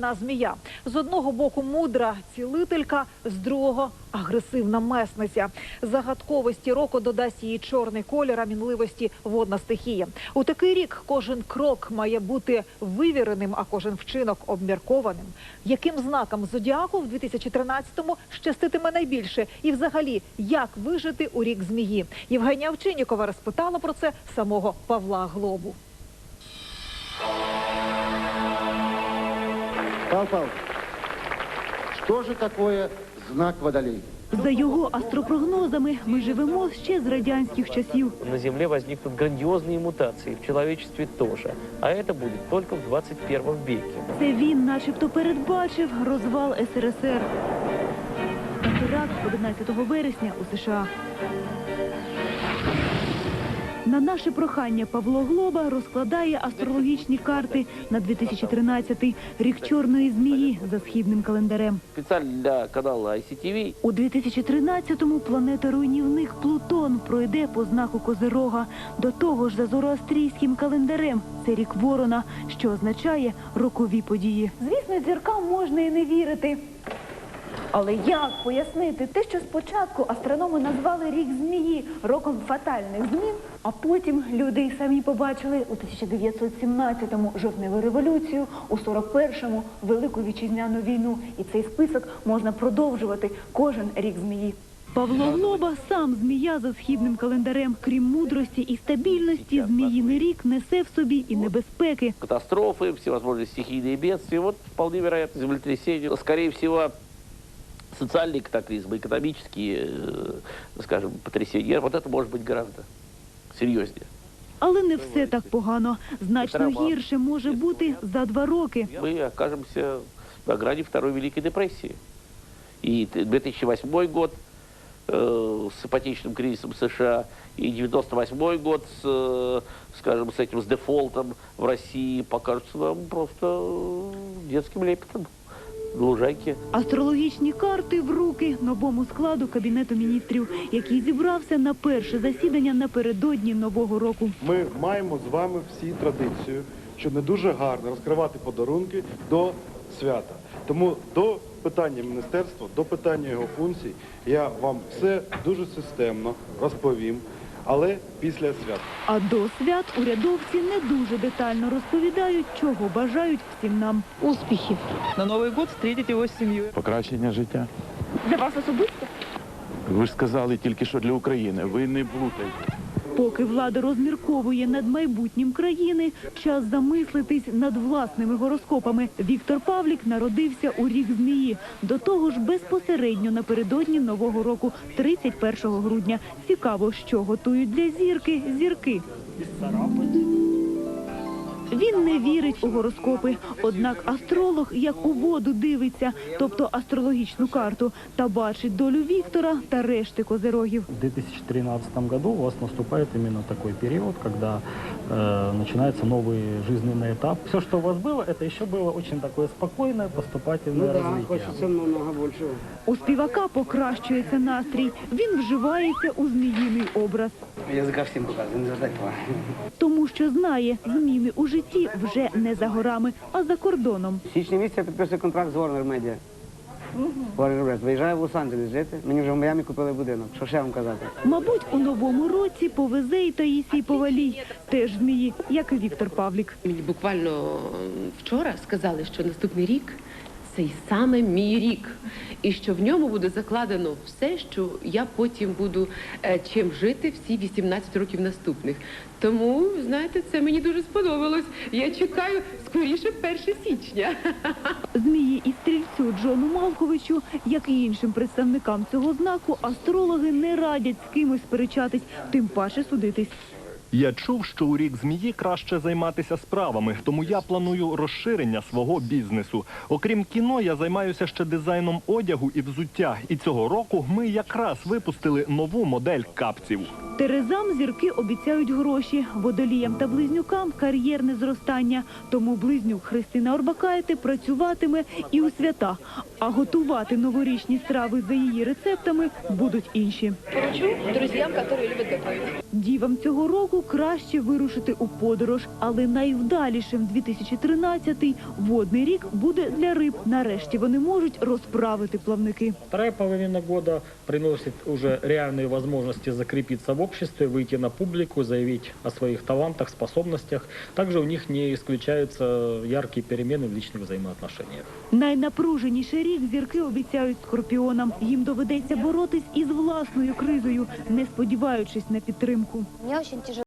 скляна змія. З одного боку мудра цілителька, з другого агресивна месниця. Загадковості року додасть її чорний колір, а мінливості водна стихія. У такий рік кожен крок має бути вивіреним, а кожен вчинок обміркованим. Яким знаком зодіаку в 2013-му щаститиме найбільше? І взагалі, як вижити у рік змії? Євгенія Овчиннікова розпитала про це самого Павла Глобу. Павел Павлович, что же такое знак Водолей? За його астропрогнозами ми живемо ще з радянських часів. На Земле возникнут грандиозные мутации, в человечестве тоже. А это будет только в 21 веке. Це він, начебто, передбачив розвал СРСР. Теракт 11 вересня у США. На наше прохання Павло Глоба розкладає астрологічні карти на 2013 рік чорної змії за східним календарем. Специально для канала ICTV У 2013-му планета руйнівник Плутон пройде по знаку Козирога. До того ж, за зороастрійським календарем це рік Ворона, що означає рокові події. Звісно, зіркам можна і не вірити. Але як пояснити те, що спочатку астрономи назвали рік змії роком фатальних змін, а потім люди й самі побачили у 1917-му жовтневу революцію, у 41-му велику вітчизняну війну. І цей список можна продовжувати кожен рік змії. Павло Глоба сам змія за східним календарем. Крім мудрості і стабільності, зміїний рік несе в собі і небезпеки. катастрофы, всевозможные стихийные бедствия. Вот вполне вероятно землетрясение. Скорее всего, социальные катаклизмы, экономические, э, скажем, потрясения. Вот это может быть гораздо серьезнее. Але не все так погано. Значно гірше може бути за два роки. Мы окажемся на грани Второй Великой депрессии. И т- 2008 год э, с ипотечным кризисом США, и 98 год с, э, скажем, с этим, с дефолтом в России покажутся нам просто детским лепетом. Лужайки. Астрологічні карти в руки новому складу кабінету міністрів, який зібрався на перше засідання напередодні нового року. Ми маємо з вами всі традицію, що не дуже гарно розкривати подарунки до свята. Тому до питання міністерства, до питання його функцій, я вам все дуже системно розповім, але після свят. А до свят урядовці не дуже детально розповідають, чого бажають всім нам. Успіхів. На Новий год встретить його з сім'єю. Покращення життя. Для вас особисто? Ви ж сказали тільки що для України. Ви не плутайте. Поки влада розмірковує над майбутнім країни, час замислитись над власними гороскопами. Віктор Павлік народився у рік змії. До того ж, безпосередньо напередодні нового року, 31 грудня. Цікаво, що готують для зірки зірки. Він не вірить у гороскопи, однак астролог як у воду дивиться, тобто астрологічну карту, та бачить долю Віктора та решти козирогів. В 2013 году у вас наступает именно такой период, когда э, начинается новый жизненный этап. Все, что у вас было, это еще было очень такое спокойное поступательное развитие. У співака покращується настрій. Він вживається у зміїний образ, Языка всем показываю, не ждать этого. тому що знає, зміни у житті вже не за горами, а за кордоном. В січні місяця підписує підписую контракт з Warner Media. Warner Bros. Виїжджаю в Лос-Анджелес жити. Мені вже в Майамі купили будинок. Що ще вам казати? Мабуть, у новому році повезе і Таїсій Повалій, теж змії, як і Віктор Павлік. Мені буквально вчора сказали, що наступний рік цей саме мій рік, і що в ньому буде закладено все, що я потім буду е, чим жити всі 18 років наступних. Тому, знаєте, це мені дуже сподобалось. Я чекаю скоріше 1 січня. Змії і стрільцю Джону Малковичу, як і іншим представникам цього знаку, астрологи не радять з кимось сперечатись, тим паче судитись. Я чув, що у рік змії краще займатися справами, тому я планую розширення свого бізнесу. Окрім кіно, я займаюся ще дизайном одягу і взуття. І цього року ми якраз випустили нову модель капців. Терезам зірки обіцяють гроші, водоліям та близнюкам кар'єрне зростання. Тому близнюк Христина Орбакайте працюватиме і у свята, а готувати новорічні страви за її рецептами будуть інші. Поручу друзям, які люблять готувати. Дівам цього року року краще вирушити у подорож, але найвдалішим 2013-й водний рік буде для риб. Нарешті вони можуть розправити плавники. Вторая половина года приносит уже реальные возможности закрепиться в обществе, выйти на публику, заявить о своих талантах, способностях. Также у них не исключаются яркие перемены в личных взаимоотношениях. Найнапруженіший рік зірки обіцяють скорпіонам. Їм доведеться боротись із власною кризою, не сподіваючись на підтримку. Мне очень тяжело.